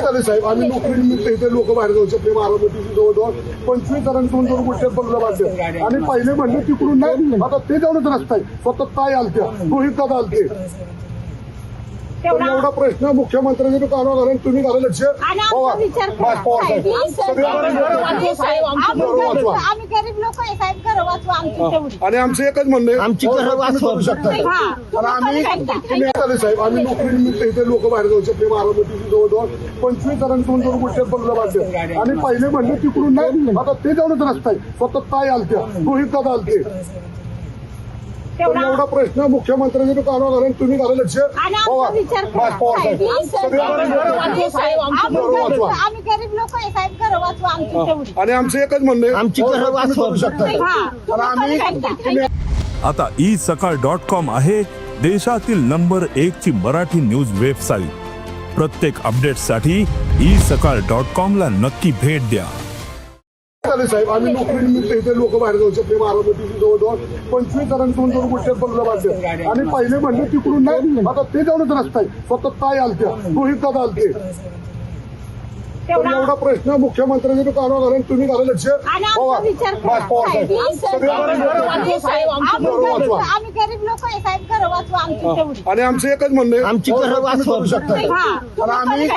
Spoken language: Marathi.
साहेब. आम्ही नोकरीनिमित्त इथे लोक बाहेर जाऊ बारामती जवळजवळ पंचवीस जणांनी दोन दोन गोष्टी बंगला बांधले. आणि पहिले म्हणले तिकडून नाही आता ते जाऊनच रस्ता आहे. स्वतः ताई आलत्या रोहित दादा आलते. तर एवढा प्रश्न मुख्यमंत्र्यांनी कानावर घालून तुम्ही घाला लक्ष पवार. पवार साहेब. सगळे वाचवा. आम्ही गरीब लोक आहे साहेब घर वाचवा आमची तेवढी आणि आमचं एकच म्हणणं आहे आमची घरं साहेब, तुम्ही वाचवा. करू शकता. हा. आणि आम्ही तुम्ही चालेल साहेब आम्ही नोकरीनिमित्त इथे लोक बाहेर जाऊ शकतो बारामती जवळजवळ पंचवीस जणांनी दोन दोन गोष्टी बंगला बांधले. आणि पहिले म्हणले तिकडून नाही आता ते जाऊनच रस्ता आहे. स्वतः ताई आलत्या रोहित दादा आलते. तर तेवढा एवढा प्रश्न मुख्यमंत्र्यांनी कानावर घालून तुम्ही घाला लक्ष आणि पवार विचार पवार साहेब. सगळे आम्ही गरीब-. आम्ही गरीब लोक आहे साहेब घर वाचवा आमची तेवढी. आणि आमचं एकच म्हणणं आहे. आमची घरं साहेब, तुम्ही वाचवा. करू शकता. हा. आणि आम्ही तुम्ही करू शकता. तुम्ही आता ई सकाळ डॉट कॉम आहे देशातील नंबर एक ची मराठी न्यूज वेबसाईट प्रत्येक अपडेटसाठी ई सकाळ डॉट कॉम ला नक्की भेट द्या. साहेब आम्ही नोकरीनिमित्त इथे लोक बाहेर जाऊ शकतो बारामती जवळजवळ पंचवीस जणांनी दोन दोन गोष्टी बंगला बांधले आणि पहिले म्हणले तिकडून नाही आता ते जाऊनच रस्ता आहे. स्वतः ताई आलत्या रोहित दादा आलते. एवढा प्रश्न मुख्यमंत्र्यांनी कानावर घालून तुम्ही घाला लक्ष आणि आमचा एकच म्हणणं आहे. आमची शकता. हा. आम्ही